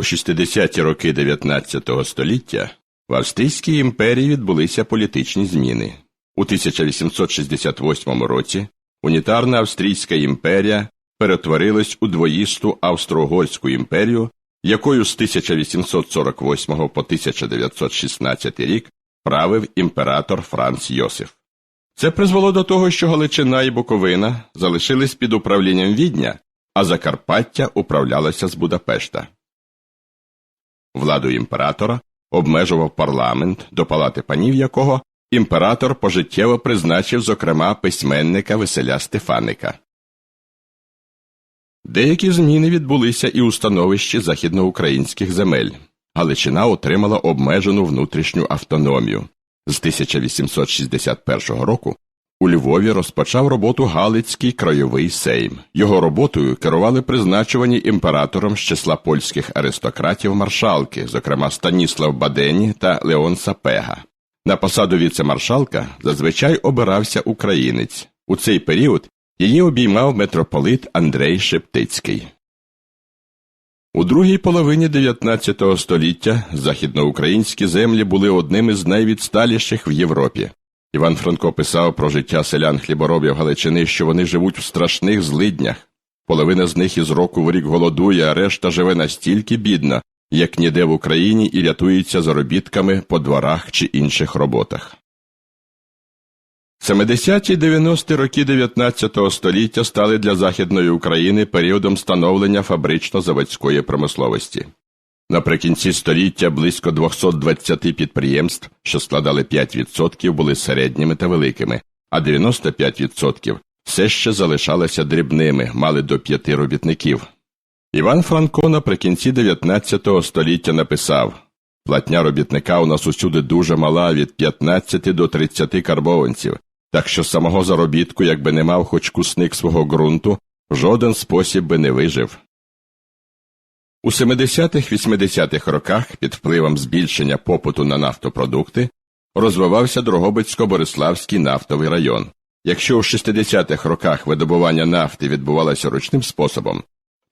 У 60-ті роки 19 століття в Австрійській імперії відбулися політичні зміни. У 1868 році унітарна Австрійська імперія перетворилась у двоїсту Австро-Угорську імперію, якою з 1848 по 1916 рік правив імператор Франц Йосиф. Це призвело до того, що Галичина і Буковина залишились під управлінням Відня, а Закарпаття управлялося з Будапешта. Владу імператора обмежував парламент, до палати панів якого імператор пожиттєво призначив, зокрема, письменника Веселя Стефаника. Деякі зміни відбулися і у становищі західноукраїнських земель. Галичина отримала обмежену внутрішню автономію. З 1861 року у Львові розпочав роботу Галицький краєвий сейм. Його роботою керували призначувані імператором з числа польських аристократів маршалки, зокрема Станіслав Бадені та Леон Сапега. На посаду віце-маршалка зазвичай обирався українець. У цей період її обіймав митрополит Андрей Шептицький. У другій половині 19 століття західноукраїнські землі були одним із найвідсталіших в Європі. Іван Франко писав про життя селян хліборобів Галичини, що вони живуть в страшних злиднях. Половина з них із року в рік голодує, а решта живе настільки бідно, як ніде в Україні і рятується заробітками по дворах чи інших роботах. 70-90-ті роки 19 століття стали для Західної України періодом становлення фабрично-заводської промисловості. Наприкінці століття близько 220 підприємств, що складали 5%, були середніми та великими, а 95% все ще залишалися дрібними, мали до п'яти робітників. Іван Франко наприкінці 19 століття написав Платня робітника у нас усюди дуже мала від 15 до 30 карбованців, так що самого заробітку, якби не мав хоч кусник свого ґрунту, жоден спосіб би не вижив. У 70-80-х роках під впливом збільшення попиту на нафтопродукти розвивався Дрогобицько-Бориславський нафтовий район. Якщо у 60-х роках видобування нафти відбувалося ручним способом,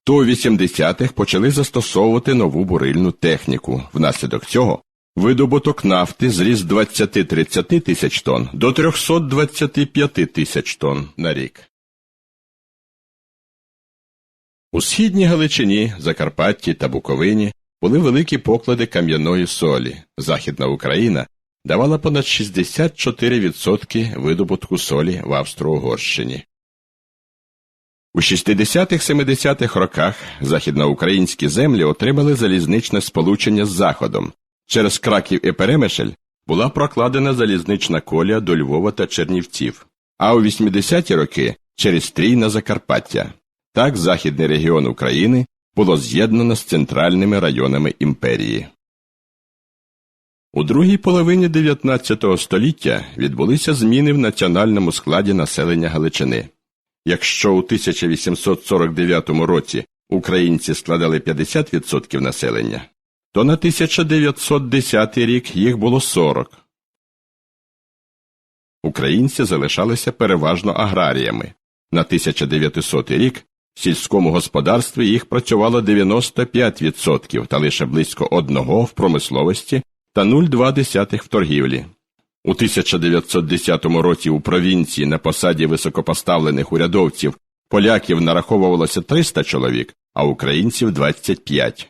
то у 80-х почали застосовувати нову бурильну техніку. Внаслідок цього видобуток нафти зріс з 20-30 тисяч тонн до 325 тисяч тонн на рік. У східній Галичині, Закарпатті та Буковині були великі поклади кам'яної солі. Західна Україна давала понад 64% видобутку солі в Австро-Угорщині. У 60-70-х роках західноукраїнські землі отримали залізничне сполучення з Заходом. Через Краків і Перемишель була прокладена залізнична колія до Львова та Чернівців, а у 80-ті роки через Трій на Закарпаття. Так західний регіон України було з'єднано з центральними районами імперії. У другій половині 19 століття відбулися зміни в національному складі населення Галичини. Якщо у 1849 році українці складали 50% населення, то на 1910 рік їх було 40. Українці залишалися переважно аграріями. На 1900 рік сільському господарстві їх працювало 95% та лише близько одного в промисловості та 0,2 в торгівлі. У 1910 році у провінції на посаді високопоставлених урядовців поляків нараховувалося 300 чоловік, а українців 25.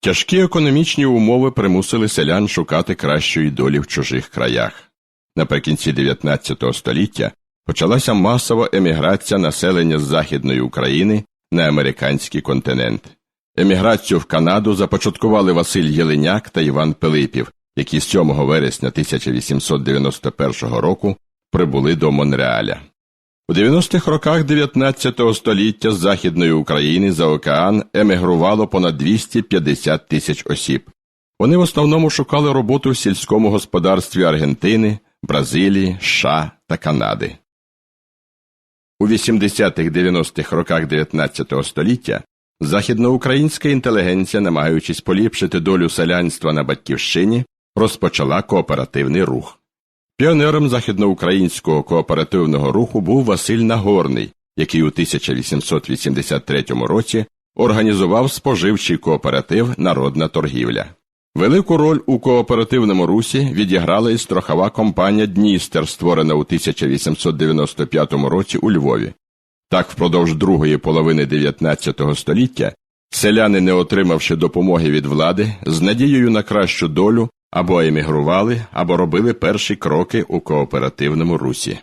Тяжкі економічні умови примусили селян шукати кращої долі в чужих краях. Наприкінці 19 століття почалася масова еміграція населення з Західної України на американський континент. Еміграцію в Канаду започаткували Василь Єленяк та Іван Пилипів, які 7 вересня 1891 року прибули до Монреаля. У 90-х роках 19 століття з Західної України за океан емігрувало понад 250 тисяч осіб. Вони в основному шукали роботу в сільському господарстві Аргентини, Бразилії, США та Канади. У 80-х-90-х роках 19 століття західноукраїнська інтелігенція, намагаючись поліпшити долю селянства на батьківщині, розпочала кооперативний рух. Піонером західноукраїнського кооперативного руху був Василь Нагорний, який у 1883 році організував споживчий кооператив Народна торгівля. Велику роль у кооперативному русі відіграла і страхова компанія Дністер, створена у 1895 році у Львові. Так, впродовж другої половини 19 століття селяни, не отримавши допомоги від влади, з надією на кращу долю або емігрували, або робили перші кроки у кооперативному русі.